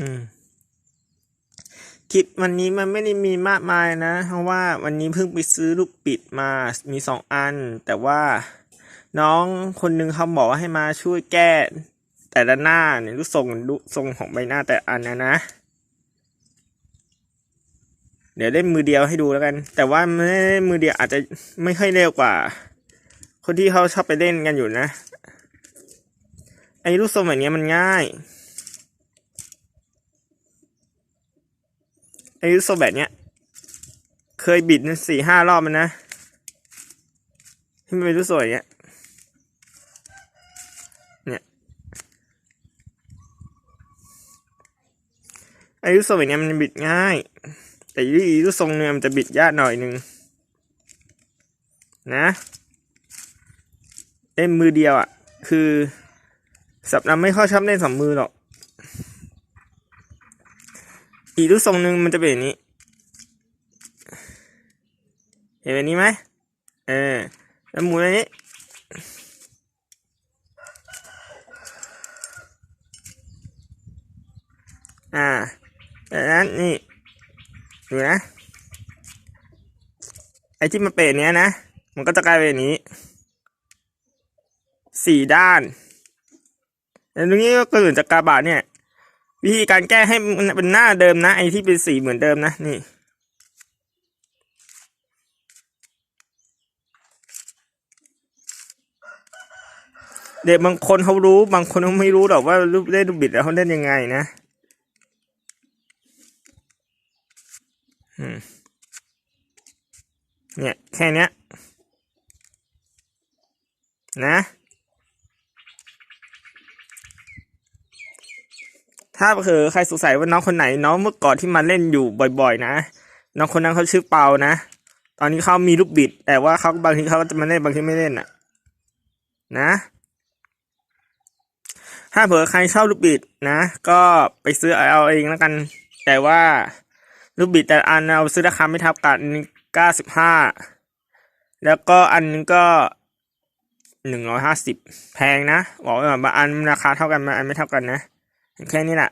อืมคลิปวันนี้มันไม่ได้มีมากมายนะ เพราะว่าวันนี้เพิ่งไปซื้อลูกปิดมามีสองอัน แต่ว่าน้องคนหนึงเขาบอกว่าให้มาช่วยแก้ แต่ละหน้าเนี่ยรูปทรงรูปทรงของใบหน้าแต่อันนะนะ เดี๋ยวเล่นมือเดียวให้ดูแล้วกัน แต่ว่าไม่ได้มือเดียวอาจจะไม่ค่อยเร็วกว่า คนที่เขาชอบไปเล่นกันอยู่นะไอ้รูปทรงแบบนี้มันง่าย ไอ้รูปทรงแบบเนี้ย เคยบิดสี่ห้ารอบมันนะที่มันเป็นรูปทรงอย่างเงี้ย เนี่ยไอ้รูปทรงแบบเนี้ยมันบิดง่าย แต่ยูอีรูปทรงเนี่ยมันจะบิดยากหน่อยนึง นะเล่นมือเดียวอะ คือสับน้ำไม่ค่อยชอบเล่นสองมือหรอก อีกรูปทรงหนึ่งมันจะเป็นอย่างนี้ เห็นแบบนี้ไหมเออแล้วหมุนอันนี้อ่าจากนั้นนี่ดูนะ ไอ้ที่มันเป็นเนี้ยนะ มันก็จะกลายเป็นอย่างนี้ สี่ด้าน แล้วตรงนี้ก็เกิดจากกาบาทเนี่ย วิธีการแก้ให้มันเป็นหน้าเดิมนะไอ้ที่เป็นสีเหมือนเดิมนะนี่เด็กบางคนเขารู้ บางคนเขาไม่รู้หรอกว่ารูปเล่นรูปบิดแล้วเขาเล่นยังไงนะเนี่ย แค่เนี้ยนะ ถ้าเผลอใครสงสัยว่าน้องคนไหนน้องเมื่อก่อนที่มาเล่นอยู่บ่อย ๆ นะ น้องคนนั้นเขาชื่อเปานะ ตอนนี้เขามีลูกบิด แต่ว่าเขาบางทีเขาก็จะมาเล่นบางทีไม่เล่นอะ นะ ถ้าเผื่อใครชอบลูกบิดนะ ก็ไปซื้อเอาเองแล้วกัน แต่ว่าลูกบิดแต่อันเอาซื้อราคาไม่เท่ากันเก้าสิบห้าแล้วก็อันนึงก็หนึ่งร้อยห้าสิบแพงนะบอกไว้ก่อนบางอันราคาเท่ากันบางอันไม่เท่ากันนะ แค่นี้แหละ